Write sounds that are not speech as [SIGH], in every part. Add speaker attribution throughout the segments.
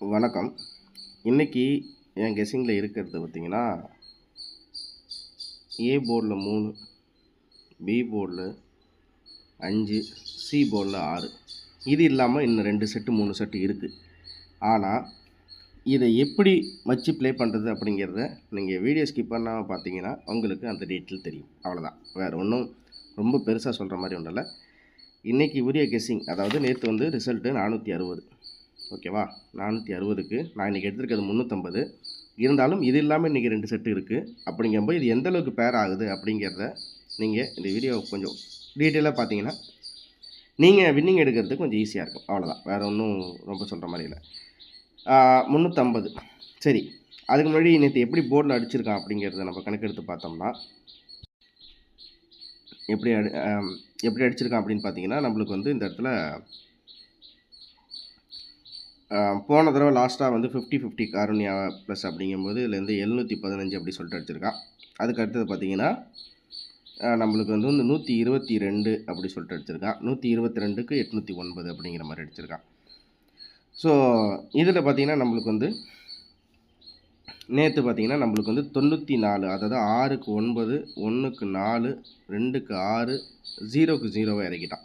Speaker 1: வணக்கம். இன்றைக்கி என் கெஸ்ஸிங்கில் இருக்கிறது பார்த்தீங்கன்னா ஏ போர்டில் மூணு பி போர்டில் அஞ்சு சி போர்டில் ஆறு. இது இல்லாமல் இன்னும் ரெண்டு செட்டு மூணு செட்டு இருக்குது ஆனால் இதை எப்படி வச்சு ப்ளே பண்ணுறது அப்படிங்கிறத நீங்கள் வீடியோ ஸ்கிப் பண்ணாமல் பார்த்தீங்கன்னா உங்களுக்கு அந்த டீட்டெயில் தெரியும். அவ்வளோதான் வேறு ஒன்றும் ரொம்ப பெருசாக சொல்கிற மாதிரி ஒன்றும் இல்லை. இன்றைக்கி உரிய கெஸ்ஸிங் அதாவது நேற்று வந்து ரிசல்ட்டு நானூற்றி அறுபது. ஓகேவா? நானூற்றி அறுபதுக்கு நான் இன்றைக்கி எடுத்திருக்கிறது முந்நூற்றம்பது இருந்தாலும் இது இல்லாமல் இன்றைக்கி ரெண்டு செட்டு இருக்குது அப்படிங்கும்போது இது எந்த அளவுக்கு பேர் ஆகுது அப்படிங்கிறத நீங்கள் இந்த வீடியோ கொஞ்சம் டீட்டெயிலாக பார்த்தீங்கன்னா நீங்கள் வின்னிங் எடுக்கிறதுக்கு கொஞ்சம் ஈஸியாக இருக்கும். அவ்வளோதான் வேறு ஒன்றும் ரொம்ப சொல்கிற மாதிரி இல்லை. முந்நூற்றம்பது சரி. அதுக்கு முன்னாடி நேற்று எப்படி போர்டில் அடிச்சிருக்கான் அப்படிங்கிறத நம்ம கணக்கெடுத்து பார்த்தோம்னா எப்படி அடி எப்படி அடிச்சிருக்கான் அப்படின்னு பார்த்தீங்கன்னா நம்மளுக்கு வந்து இந்த இடத்துல போன தடவை லாஸ்ட்டாக வந்து ஃபிஃப்டி ஃபிஃப்டி காரணியா ப்ளஸ் அப்படிங்கும்போது இதுலேருந்து எழுநூற்றி பதினஞ்சு அப்படி சொல்லிட்டு அடிச்சிருக்கான் அதுக்கு அடுத்தது பார்த்தீங்கன்னா நம்மளுக்கு வந்து வந்து நூற்றி இருபத்தி ரெண்டு அப்படி சொல்லிட்டு அடிச்சிருக்கான் நூற்றி இருபத்தி ரெண்டுக்கு எட்நூற்றி ஒன்பது அப்படிங்கிற மாதிரி அடிச்சிருக்கான் ஸோ இதில் பார்த்தீங்கன்னா நம்மளுக்கு வந்து நேற்று பார்த்தீங்கன்னா நம்மளுக்கு வந்து தொண்ணூற்றி நாலு அதாவது ஆறுக்கு ஒன்பது ஒன்றுக்கு நாலு ரெண்டுக்கு ஆறு ஜீரோக்கு ஜீரோவை இறக்கிட்டான்.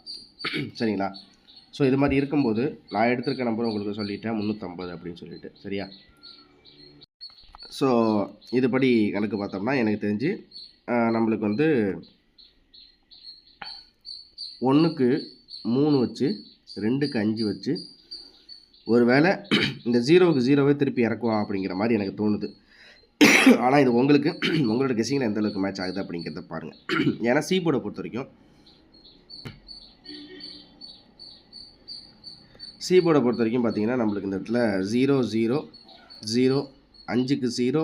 Speaker 1: சரிங்களா? ஸோ இது மாதிரி இருக்கும்போது நான் எடுத்திருக்க நம்பர் உங்களுக்கு சொல்லிட்டேன் முந்நூற்றம்பது அப்படின்னு சொல்லிட்டு. சரியா? ஸோ இதுபடி கணக்கு பார்த்தோம்னா எனக்கு தெரிஞ்சு நம்மளுக்கு வந்து ஒன்றுக்கு மூணு வச்சு ரெண்டுக்கு அஞ்சு வச்சு ஒரு வேளை இந்த ஜீரோவுக்கு ஜீரோவே திருப்பி இறக்குவான் அப்படிங்கிற மாதிரி எனக்கு தோணுது. ஆனால் இது உங்களுக்கு உங்களோட கெஸிங்கில் எந்த அளவுக்கு மேட்ச் ஆகுது அப்படிங்கிறத பாருங்கள் ஏன்னா சீபோர்டை பொறுத்த வரைக்கும் சி போர்டை பொறுத்த வரைக்கும் பார்த்தீங்கன்னா நம்மளுக்கு இந்த இடத்துல ஜீரோ ஜீரோ ஜீரோ அஞ்சுக்கு ஜீரோ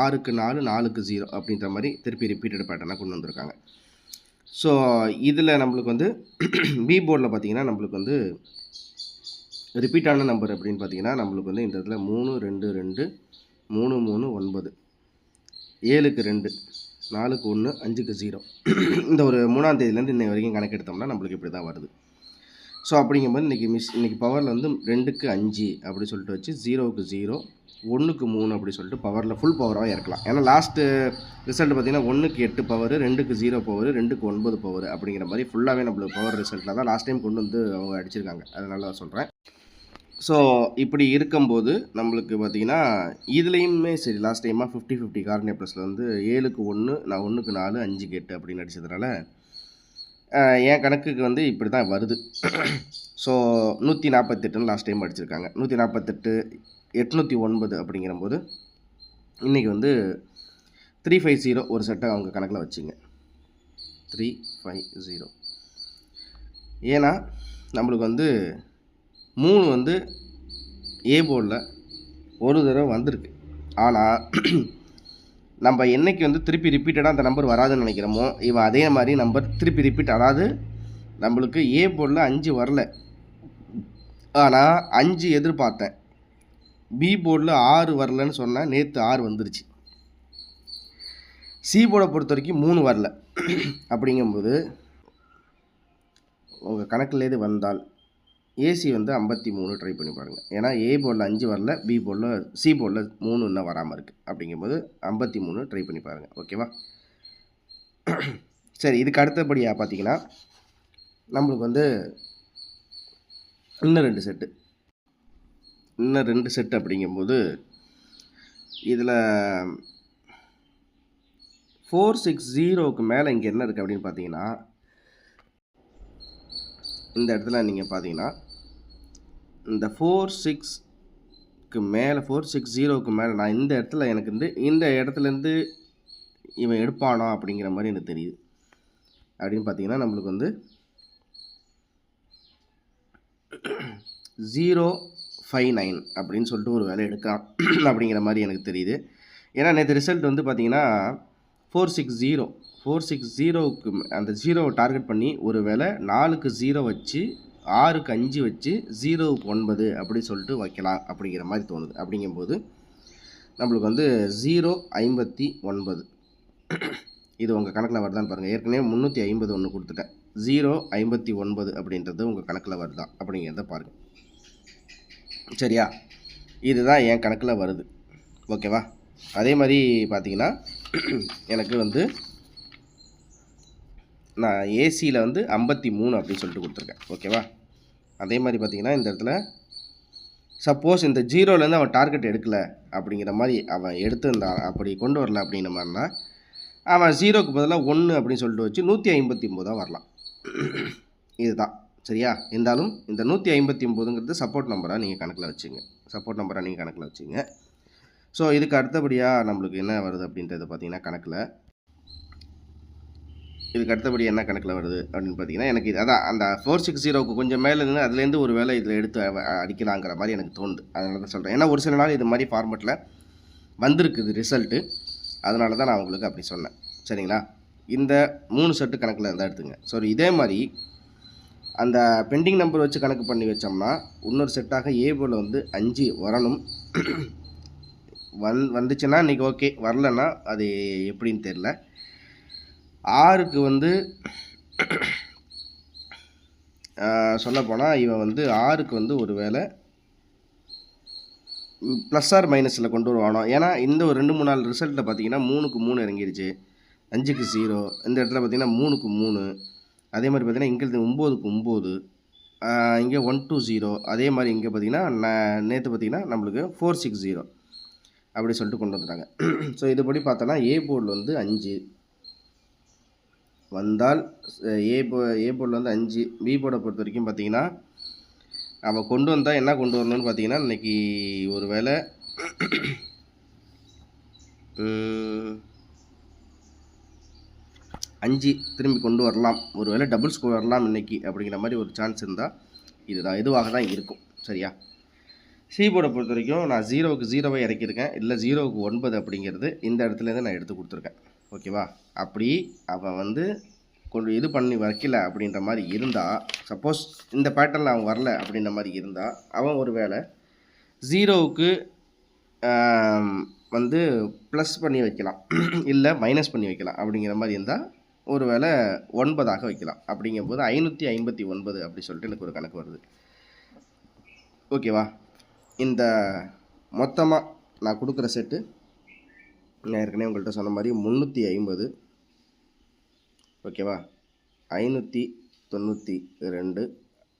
Speaker 1: ஆறுக்கு நாலு நாலுக்கு ஜீரோ அப்படின்ற மாதிரி திருப்பி ரிப்பீட்டட் பேட்டர்னாக கொண்டு வந்திருக்காங்க. ஸோ இதில் நம்மளுக்கு வந்து [CLEARS THROAT] பி போர்டில் பார்த்தீங்கன்னா நம்மளுக்கு வந்து ரிப்பீட்டான நம்பர் அப்படின்னு பார்த்தீங்கன்னா நம்மளுக்கு வந்து இந்த இடத்துல மூணு ரெண்டு ரெண்டு மூணு மூணு ஒன்பது ஏழுக்கு ரெண்டு நாலுக்கு ஒன்று அஞ்சுக்கு ஜீரோ [CLEARS THROAT] இந்த ஒரு மூணாம் தேதியிலேருந்து இன்னை வரைக்கும் கணக்கெடுத்தோம்னா நம்மளுக்கு இப்படி தான் வருது. ஸோ அப்படிங்கும்போது இன்றைக்கி மிஸ் இன்றைக்கி பவரில் வந்து ரெண்டுக்கு அஞ்சு அப்படி சொல்லிட்டு வச்சு ஜீரோவுக்கு ஜீரோ ஒன்றுக்கு மூணு அப்படி சொல்லிட்டு பவரில் ஃபுல் பவராக இறக்கலாம். ஏன்னா லாஸ்ட்டு ரிசல்ட் பார்த்தீங்கன்னா ஒன்றுக்கு எட்டு பவர் ரெண்டுக்கு ஜீரோ பவர் ரெண்டுக்கு ஒன்பது பவர் அப்படிங்கிற மாதிரி ஃபுல்லாகவே நம்மளுக்கு பவர் ரிசல்ட்டில் தான் லாஸ்ட் டைம் கொண்டு வந்து அவங்க அடிச்சிருக்காங்க. அதனால சொல்கிறேன் ஸோ இப்படி இருக்கும்போது நம்மளுக்கு பார்த்தீங்கன்னா இதுலேயுமே சரி லாஸ்ட் டைமாக ஃபிஃப்டி ஃபிஃப்டி கார்னே ப்ளஸில் வந்து ஏழுக்கு ஒன்று நான் ஒன்றுக்கு நாலு அஞ்சுக்கு எட்டு அப்படின்னு அடித்ததுனால என் கணக்குக்கு வந்து இப்படி தான் வருது. ஸோ நூற்றி நாற்பத்தெட்டுன்னு லாஸ்ட் டைம் அடிச்சிருக்காங்க நூற்றி நாற்பத்தெட்டு எட்நூற்றி ஒன்பது அப்படிங்கிறம்போது இன்றைக்கி வந்து த்ரீ ஃபைவ் ஜீரோ ஒரு செட்டை அவங்க கணக்கில் வச்சுங்க. த்ரீ ஃபைவ் ஜீரோ ஏன்னா நம்மளுக்கு வந்து மூணு வந்து ஏ போர்டில் ஒரு தடவை வந்திருக்கு. ஆனால் நம்ம என்னைக்கு வந்து திருப்பி ரிப்பீட்டடாக அந்த நம்பர் வராதுன்னு நினைக்கிறோமோ இவன் அதே மாதிரி நம்பர் திருப்பி ரிப்பீட் அதாவது நம்மளுக்கு ஏ போர்டில் அஞ்சு வரல. ஆனால் அஞ்சு எதிர்பார்த்தேன். பி போர்டில் ஆறு வரலன்னு சொன்னால் நேற்று ஆறு வந்துருச்சு. சி போர்டை பொறுத்த வரைக்கும் மூணு வரல. அப்படிங்கும்போது உங்கள் கணக்கில் வந்தால் ஏசி வந்து ஐம்பத்தி மூணு ட்ரை பண்ணி பாருங்கள் ஏன்னா ஏ போர்டில் அஞ்சு வரல பி போர்டில் சி போர்டில் மூணு இன்னும் வராமல் இருக்குது அப்படிங்கும்போது ஐம்பத்தி மூணு ட்ரை பண்ணி பாருங்கள் ஓகேவா சரி இதுக்கு அடுத்தபடியாக பார்த்தீங்கன்னா நம்மளுக்கு வந்து இன்னும் ரெண்டு செட்டு இன்னும் ரெண்டு செட் அப்படிங்கும்போது இதில் ஃபோர் சிக்ஸ் ஜீரோவுக்கு மேலே இங்கே என்ன இருக்குது அப்படின்னு பார்த்தீங்கன்னா இந்த இடத்துல நீங்கள் பார்த்தீங்கன்னா இந்த ஃபோர் சிக்ஸ்க்கு மேலே ஃபோர் சிக்ஸ் ஜீரோவுக்கு மேலே நான் இந்த இடத்துல எனக்கு வந்து இந்த இடத்துலேருந்து இவன் எடுப்பானோ அப்படிங்கிற மாதிரி எனக்கு தெரியுது. அப்படின்னு பார்த்தீங்கன்னா நம்மளுக்கு வந்து ஜீரோ ஃபைவ் நைன் அப்படின்னு சொல்லிட்டு ஒரு வேலை எடுக்கலாம் [CLEARS THROAT] அப்படிங்கிற மாதிரி எனக்கு தெரியுது. ஏன்னா நேற்று ரிசல்ட் வந்து பார்த்தீங்கன்னா four six zero four six ஜீரோவுக்கு அந்த ஜீரோவை டார்கெட் பண்ணி ஒரு வேளை நாலுக்கு ஜீரோ வச்சு ஆறுக்கு அஞ்சு வச்சு ஜீரோவுக்கு ஒன்பது அப்படி சொல்லிட்டு வைக்கலாம் அப்படிங்கிற மாதிரி தோணுது. அப்படிங்கும்போது நம்மளுக்கு வந்து ஜீரோ ஐம்பத்தி ஒன்பது. இது உங்கள் கணக்கில் வருதான்னு பாருங்கள் ஏற்கனவே முந்நூற்றி ஐம்பது ஒன்று கொடுத்துட்டேன். ஜீரோ ஐம்பத்தி ஒன்பது அப்படின்றது உங்கள் கணக்கில் வருதா அப்படிங்கிறத பாருங்கள் சரியா? இதுதான் என் கணக்கில் வருது. ஓகேவா? அதே மாதிரி பார்த்தீங்கன்னா எனக்கு வந்து நான் ஏசியில் வந்து ஐம்பத்தி மூணு அப்படின்னு சொல்லிட்டு கொடுத்துருக்கேன். ஓகேவா? அதே மாதிரி பார்த்தீங்கன்னா இந்த இடத்துல சப்போஸ் இந்த ஜீரோலேருந்து அவன் டார்கெட் எடுக்கல அப்படிங்கிற மாதிரி அவன் எடுத்திருந்தான் அப்படி கொண்டு வரல அப்படிங்கிற மாதிரினா அவன் ஜீரோக்கு பதிலாக ஒன்று அப்படின்னு சொல்லிட்டு வச்சு நூற்றி ஐம்பத்தி ஒம்போதாக வரலாம். இதுதான். சரியா? இருந்தாலும் இந்த நூற்றி ஐம்பத்தி ஒம்போதுங்கிறது சப்போர்ட் நம்பராக நீங்கள் கணக்கில் வச்சுங்க. சப்போர்ட் நம்பராக நீங்கள் கணக்கில் வச்சுங்க. ஸோ இதுக்கு அடுத்தபடியாக நம்மளுக்கு என்ன வருது அப்படின்றது பார்த்தீங்கன்னா கணக்கில் இதுக்கு அடுத்தபடி என்ன கணக்கில் வருது அப்படின்னு பார்த்தீங்கன்னா எனக்கு இது அதான் அந்த ஃபோர் சிக்ஸ் ஜீரோவுக்கு கொஞ்சம் மேலே இருந்து அதுலேருந்து ஒரு வேலை இதில் எடுத்து அடிக்கலாங்கிற மாதிரி எனக்கு தோணுது. அதனால தான் சொல்கிறேன் ஏன்னா ஒரு சில நாள் இது மாதிரி ஃபார்மெட்டில் வந்திருக்குது ரிசல்ட்டு அதனால தான் நான் உங்களுக்கு அப்படி சொன்னேன். சரிங்களா? இந்த மூணு செட்டு கணக்கில் இருந்தால் எடுத்துங்க. ஸோ இதே மாதிரி அந்த பெண்டிங் நம்பர் வச்சு கணக்கு பண்ணி வச்சோம்னா இன்னொரு செட்டாக ஏ போல் வந்து அஞ்சு வரணும். வந் வந்துச்சுன்னா இன்றைக்கி ஓகே வரலன்னா அது எப்படின்னு தெரில ஆறுக்கு வந்து சொல்லப்போனால் இவன் வந்து ஆறுக்கு வந்து ஒரு வேளை ப்ளஸ் ஆர் மைனஸில் கொண்டு வருவானோ. ஏன்னா இந்த ஒரு ரெண்டு மூணு நாள் ரிசல்ட்டில் பார்த்தீங்கன்னா மூணுக்கு மூணு இறங்கிருச்சு. அஞ்சுக்கு ஜீரோ இந்த இடத்துல பார்த்தீங்கன்னா மூணுக்கு மூணு. அதே மாதிரி பார்த்தீங்கன்னா இங்கே ஒம்போதுக்கு ஒம்பது. இங்கே ஒன் டூ ஜீரோ அதே மாதிரி இங்கே பார்த்தீங்கன்னா நான் நேற்று பார்த்தீங்கன்னா நம்மளுக்கு ஃபோர் சிக்ஸ் ஜீரோ அப்படி சொல்லிட்டு கொண்டு வந்துட்டாங்க. ஸோ இதுபடி பார்த்தோன்னா ஏ போர்டில் வந்து அஞ்சு. வந்தால் ஏ போ ஏ போர்டில் வந்து அஞ்சு பி போர்டை பொறுத்த வரைக்கும் பார்த்தீங்கன்னா அவள் கொண்டு வந்தால் என்ன கொண்டு வரணும்னு பார்த்தீங்கன்னா இன்னைக்கு ஒரு வேளை அஞ்சு திரும்பி கொண்டு வரலாம். ஒரு வேளை டபுள்ஸ் கொண்டு வரலாம் இன்னைக்கு அப்படிங்கிற மாதிரி ஒரு சான்ஸ் இருந்தால் இதுதான் இதுவாக தான் இருக்கும். சரியா? சீபோர்டை பொறுத்த வரைக்கும் நான் ஜீரோவுக்கு ஜீரோவை இறக்கியிருக்கேன். இல்லை ஜீரோவுக்கு ஒன்பது அப்படிங்கிறது இந்த இடத்துலேருந்து நான் எடுத்து கொடுத்துருக்கேன். ஓகேவா? அப்படி அவன் வந்து கொண்டு இது பண்ணி வைக்கல அப்படின்ற மாதிரி இருந்தால் சப்போஸ் இந்த பேட்டர்னில் அவன் வரல அப்படின்ற மாதிரி இருந்தால் அவன் ஒரு வேளை ஜீரோவுக்கு வந்து ப்ளஸ் பண்ணி வைக்கலாம். இல்லை மைனஸ் பண்ணி வைக்கலாம் அப்படிங்கிற மாதிரி இருந்தால் ஒரு வேளை ஒன்பதாக வைக்கலாம். அப்படிங்கும்போது ஐநூற்றி ஐம்பத்தி ஒன்பது அப்படி சொல்லிட்டு எனக்கு ஒரு கணக்கு வருது. ஓகேவா? இந்த மொத்தமாக நான் கொடுக்குற செட்டு நான் ஏற்கனவே உங்கள்கிட்ட சொன்ன மாதிரி முந்நூற்றி ஐம்பது. ஓகேவா? ஐநூற்றி தொண்ணூற்றி ரெண்டு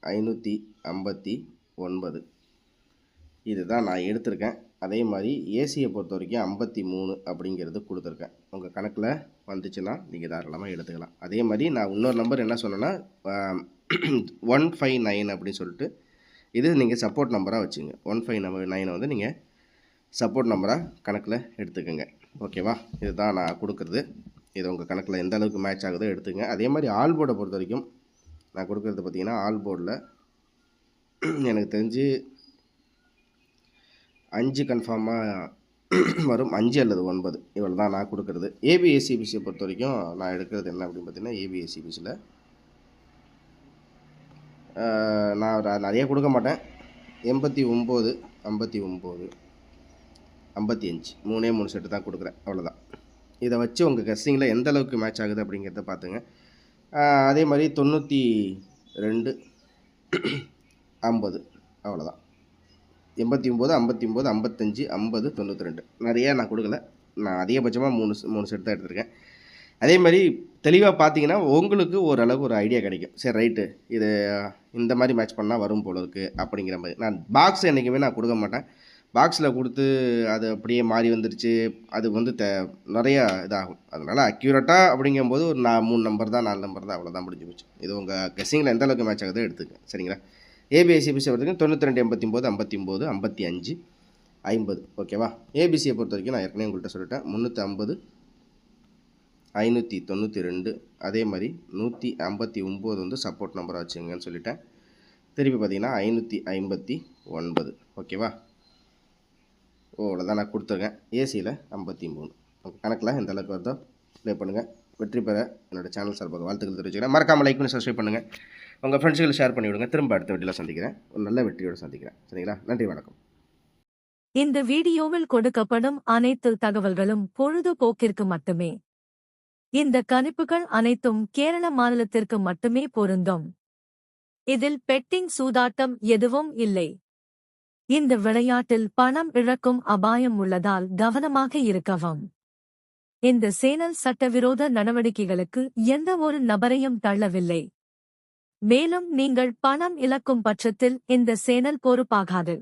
Speaker 1: ஐநூற்றி ஐம்பத்தி ஒன்பது. இதுதான் நான் எடுத்திருக்கேன். அதே மாதிரி ஏசியை பொறுத்த வரைக்கும் ஐம்பத்தி மூணு அப்படிங்கிறது கொடுத்துருக்கேன். உங்கள் கணக்கில் வந்துச்சுன்னா நீங்கள் தாராளமாக எடுத்துக்கலாம். அதே மாதிரி நான் இன்னொரு நம்பர் என்ன சொன்னேன்னா ஒன் ஃபைவ் நைன் அப்படின்னு சொல்லிட்டு இது நீங்கள் சப்போர்ட் நம்பராக வச்சுங்க. ஒன் ஃபைவ் நம்பர் நைனை வந்து நீங்கள் சப்போர்ட் நம்பராக கணக்கில் எடுத்துக்கோங்க. ஓகேவா இதுதான் நான் கொடுக்குறது. இது உங்கள் கணக்கில் எந்த அளவுக்கு மேட்ச் ஆகுதோ எடுத்துங்க அதே மாதிரி ஆல் போர்டை பொறுத்த வரைக்கும் நான் கொடுக்குறது பார்த்தீங்கன்னா ஆல் போர்டில் [CLEARS THROAT] எனக்கு தெரிஞ்சு அஞ்சு கன்ஃபார்மாக [CLEARS THROAT] வரும். அஞ்சு அல்லது ஒன்பது. இவ்வளோ தான் நான் கொடுக்குறது. ஏபிஎஸ்சிபிசியை பொறுத்த வரைக்கும் நான் எடுக்கிறது என்ன அப்படின்னு பார்த்தீங்கன்னா ஏபிஎஸ்சிபிசியில் நான் நிறைய கொடுக்க மாட்டேன். எண்பத்தி ஒம்பது ஐம்பத்தி ஒம்பது ஐம்பத்தி அஞ்சு. மூணே மூணு செட்டு தான் கொடுக்குறேன். அவ்வளோதான் இதை வச்சு உங்கள் கஸ்டிங்கில் எந்த அளவுக்கு மேட்ச் ஆகுது அப்படிங்கிறத பார்த்துங்க. அதே மாதிரி தொண்ணூற்றி ரெண்டு ஐம்பது. அவ்வளோதான் எண்பத்தி ஒம்பது ஐம்பத்தி ஒம்பது ஐம்பத்தஞ்சு ஐம்பது தொண்ணூற்றி ரெண்டு. நிறையா நான் கொடுக்கல. நான் அதிகபட்சமாக மூணு மூணு செட் தான் எடுத்திருக்கேன். அதே மாதிரி தெளிவாக பார்த்தீங்கன்னா உங்களுக்கு ஓரளவுக்கு ஒரு ஐடியா கிடைக்கும். சரி ரைட்டு இது இந்த மாதிரி மேட்ச் பண்ணால் வரும் போல இருக்குது அப்படிங்கிற மாதிரி. நான் பாக்ஸ் என்றைக்குமே நான் கொடுக்க மாட்டேன். பாக்ஸில் கொடுத்து அது அப்படியே மாறி வந்துருச்சு. அது வந்து த நிறையா இதாகும். அதனால் அக்யூரேட்டாக அப்படிங்கும்போது ஒரு நான் மூணு நம்பர் தான் நாலு நம்பர் தான் அவ்வளோதான் முடிஞ்சு போச்சு. இது உங்கள் கெஸ்ஸிங்கில் எந்த அளவுக்கு மேட்ச் ஆகுதோ எடுத்துக்க சரிங்களா? ஏபிஎஸ்சிபிசி வரைக்கும் தொண்ணூற்றி ரெண்டு எண்பத்தி ஒம்பது ஐம்பத்தி ஒம்பது ஐம்பத்தி அஞ்சு ஐம்பது. ஓகேவா ஏபிசியை பொறுத்த வரைக்கும் நான் ஏற்கனவே உங்கள்கிட்ட சொல்லிட்டேன். முந்நூற்றி ஐம்பது ஐநூற்றி தொண்ணூற்றி ரெண்டு அதே மாதிரி நூற்றி ஐம்பத்தி ஒம்பது வந்து சப்போர்ட் நம்பராக வச்சுங்கன்னு சொல்லிட்டேன். திருப்பி பார்த்தீங்கன்னா ஐநூற்றி ஐம்பத்தி ஒன்பது ஓகேவா ஓ அவ்வளோதான் நான் கொடுத்துருக்கேன். ஏசியில் ஐம்பத்தி மூணு. கணக்கில் எந்த அளவுக்கு வருதோ ப்ளே பண்ணுங்கள் வெற்றி பெற என்னோடய சேனல் சார்பாக வாழ்த்துக்கள் தெரிவிச்சுக்கிறேன். மறக்காமல் லைக் பண்ணி சப்ஸ்கிரைப் பண்ணுங்கள் உங்கள் ஃப்ரெண்ட்ஸுகளை ஷேர் பண்ணிவிடுங்க திரும்ப அடுத்த வீடியோவில் சந்திக்கிறேன். ஒரு நல்ல வெற்றியோடு சந்திக்கிறேன். சரிங்களா? நன்றி வணக்கம்.
Speaker 2: இந்த வீடியோவில் கொடுக்கப்படும் அனைத்து தகவல்களும் பொழுதுபோக்கிற்கு மட்டுமே. இந்த கணிப்புகள் அனைத்தும் கேரள மாநிலத்திற்கு மட்டுமே பொருந்தும். இதில் பெட்டிங் சூதாட்டம் எதுவும் இல்லை. இந்த விளையாட்டில் பணம் இழக்கும் அபாயம் உள்ளதால் கவனமாக இருக்கவும். இந்த சேனல் சட்டவிரோத நடவடிக்கைகளுக்கு எந்த ஒரு நபரையும் தள்ளவில்லை. மேலும் நீங்கள் பணம் இழக்கும் பட்சத்தில் இந்த சேனல் பொறுப்பாகாது.